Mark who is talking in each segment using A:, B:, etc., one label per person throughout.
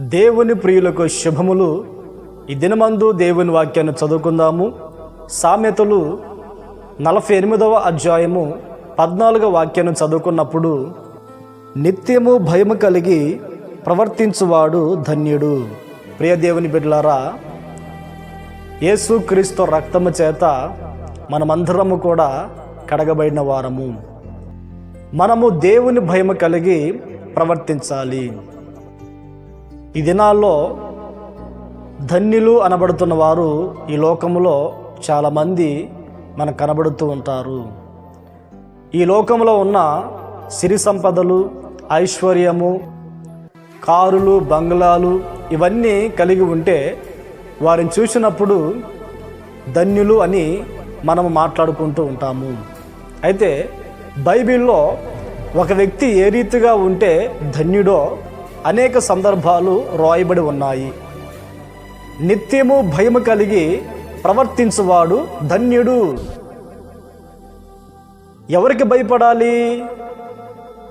A: దేవుని ప్రియులకు శుభములు. ఈ దినమందు దేవుని వాక్యాన్ని చదువుకుందాము. సామెతలు నలభై ఎనిమిదవ అధ్యాయము పద్నాలుగవ వాక్యాన్ని చదువుకున్నప్పుడు నిత్యము భయము కలిగి ప్రవర్తించువాడు ధన్యుడు. ప్రియ దేవుని బిడ్డలారా యేసుక్రీస్తు రక్తము చేత మనమందరము కూడా కడగబడిన వారము. మనము దేవుని భయము కలిగి ప్రవర్తించాలి. ఈ దినాల్లో ధన్యులు అనబడుతున్న వారు ఈ లోకములో చాలామంది మనకు కనబడుతూ ఉంటారు. ఈ లోకంలో ఉన్న సిరి సంపదలు ఐశ్వర్యము కారులు బంగ్లాలు ఇవన్నీ కలిగి ఉంటే వారిని చూసినప్పుడు ధన్యులు అని మనము మాట్లాడుకుంటూ ఉంటాము. అయితే బైబిల్లో ఒక వ్యక్తి ఏ రీతిగా ఉంటే ధన్యుడో అనేక సందర్భాలు రాయబడి ఉన్నాయి. నిత్యము భయము కలిగి ప్రవర్తించువాడు ధన్యుడు. ఎవరికి భయపడాలి?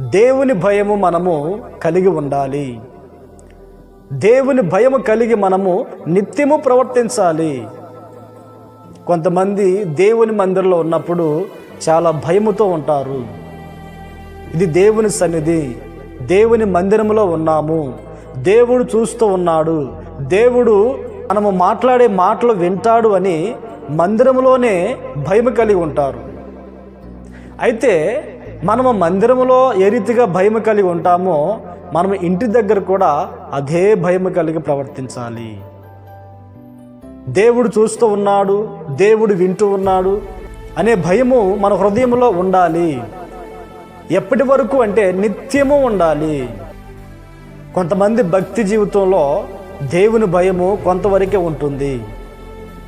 A: దేవుని భయము మనము కలిగి ఉండాలి. దేవుని భయము కలిగి మనము నిత్యము ప్రవర్తించాలి. కొంతమంది దేవుని మందిరంలో ఉన్నప్పుడు చాలా భయముతో ఉంటారు. ఇది దేవుని సన్నిధి. దేవుని మందిరంలో ఉన్నాము. దేవుడు చూస్తూ ఉన్నాడు. దేవుడు మనము మాట్లాడే మాటలు వింటాడు అని మందిరంలోనే భయం కలిగి ఉంటారు. అయితే మనము మందిరంలో ఏ రీతిగా భయం కలిగి ఉంటామో మనము ఇంటి దగ్గర కూడా అదే భయం కలిగి ప్రవర్తించాలి. దేవుడు చూస్తూ ఉన్నాడు. దేవుడు వింటూ ఉన్నాడు అనే భయము మన హృదయంలో ఉండాలి. ఎప్పటి వరకు అంటే నిత్యము ఉండాలి. కొంతమంది భక్తి జీవితంలో దేవుని భయము కొంతవరకే ఉంటుంది.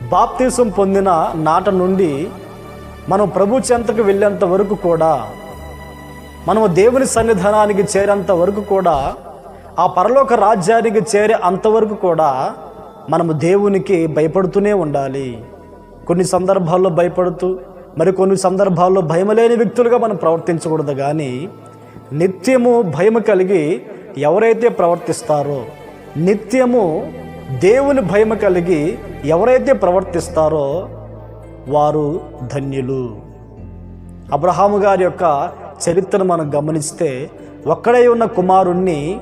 A: బాప్తీసం పొందిన నాట నుండి మనం ప్రభు చెంతకు వెళ్ళేంత వరకు కూడా మనము దేవుని సన్నిధానానికి చేరేంత వరకు కూడా ఆ పరలోక రాజ్యానికి చేరే అంతవరకు కూడా మనము దేవునికి భయపడుతూనే ఉండాలి. కొన్ని సందర్భాల్లో భయపడుతూ మరి కొన్ని సందర్భాల్లో భయం లేని వ్యక్తులుగా మనం ప్రవర్తించకూడదు కానీ నిత్యము భయం కలిగి ఎవరైతే ప్రవర్తిస్తారో నిత్యము దేవుని భయం కలిగి ఎవరైతే ప్రవర్తిస్తారో వారు ధన్యులు. అబ్రహాము గారి యొక్క చరిత్రను మనం గమనిస్తే ఒక్కడే ఉన్న కుమారుణ్ణి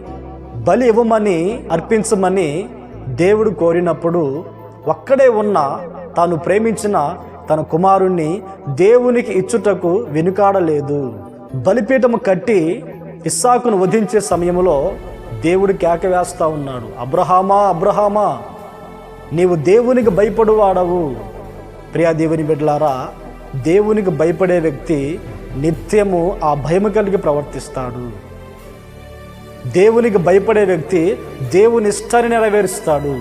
A: బలి ఇవ్వమని అర్పించమని దేవుడు కోరినప్పుడు ఒక్కడే ఉన్న తాను ప్రేమించిన తన కుమారుణ్ణి దేవునికి ఇచ్చుటకు వెనుకాడలేదు. బలిపీఠము కట్టి ఇస్సాకును వధించే సమయంలో దేవుడు కేక వేస్తా ఉన్నాడు. అబ్రహామా అబ్రహామా నీవు దేవునికి భయపడువాడవు. ప్రియా దేవుని బిడ్డలారా దేవునికి భయపడే వ్యక్తి నిత్యము ఆ భయము కలిగి ప్రవర్తిస్తాడు. దేవునికి భయపడే వ్యక్తి దేవుని ఇష్టాన్ని నెరవేరుస్తాడు.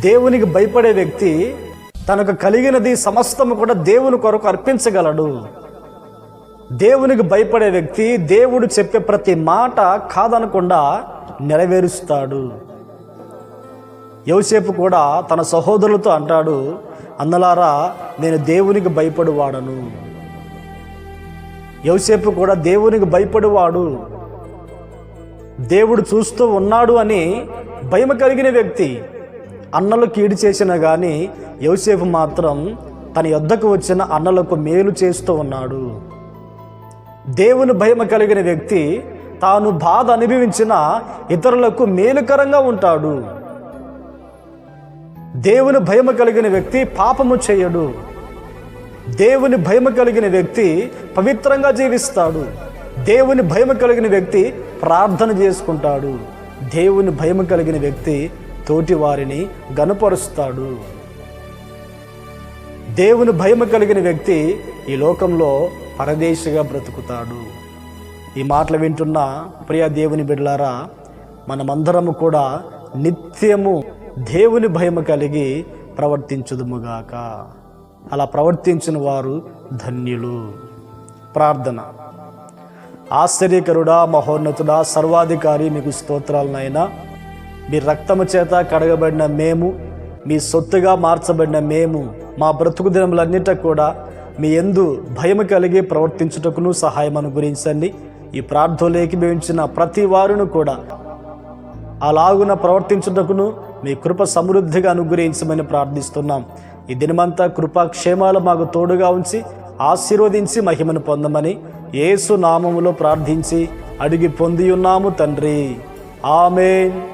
A: దేవునికి భయపడే వ్యక్తి తనకు కలిగినది సమస్తము కూడా దేవుని కొరకు అర్పించగలడు. దేవునికి భయపడే వ్యక్తి దేవుడు చెప్పే ప్రతి మాట కాదనకుండా నెరవేరుస్తాడు. యోసేపు కూడా తన సహోదరులతో అంటాడు అన్నలారా నేను దేవునికి భయపడువాడను. యోసేపు కూడా దేవునికి భయపడువాడు. దేవుడు చూస్తూ ఉన్నాడు అని భయం కలిగిన వ్యక్తి అన్నలు కీడు చేసినా కానీ యోసేపు మాత్రం తన యొద్దకు వచ్చిన అన్నలకు మేలు చేస్తూ ఉన్నాడు. దేవుని భయం కలిగిన వ్యక్తి తాను బాధ అనుభవించిన ఇతరులకు మేలుకరంగా ఉంటాడు. దేవుని భయం కలిగిన వ్యక్తి పాపము చేయడు. దేవుని భయం కలిగిన వ్యక్తి పవిత్రంగా జీవిస్తాడు. దేవుని భయం కలిగిన వ్యక్తి ప్రార్థన చేసుకుంటాడు. దేవుని భయం కలిగిన వ్యక్తి తోటి వారిని గనపరుస్తాడు దేవుని భయం కలిగిన వ్యక్తి ఈ లోకంలో పరదేశిగా బ్రతుకుతాడు. ఈ మాటలు వింటున్న ప్రియ దేవుని బిడ్డలారా మనమందరము కూడా నిత్యము దేవుని భయం కలిగి ప్రవర్తించుదుముగాక. అలా ప్రవర్తించిన వారు ధన్యులు. ప్రార్థన. ఆశ్చర్యకరుడా మహోన్నతుడా సర్వాధికారి మీకు స్తోత్రాలనైనా మీ రక్తము చేత కడగబడిన మేము మీ సొత్తుగా మార్చబడిన మేము మా బ్రతుకు దినములన్నిట కూడా మీ ఎందు భయం కలిగి ప్రవర్తించుటకును సహాయం అనుగురించండి ఈ ప్రార్థనలోకి భవించిన ప్రతి వారును కూడా అలాగున ప్రవర్తించుటకును మీ కృప సమృద్ధిగా అనుగ్రహించమని ప్రార్థిస్తున్నాం. ఈ దినమంతా కృపాక్షేమాలు మాకు తోడుగా ఉంచి ఆశీర్వదించి మహిమను పొందమని యేసు నామములో ప్రార్థించి అడిగి పొంది ఉన్నాము తండ్రి. ఆమెన్.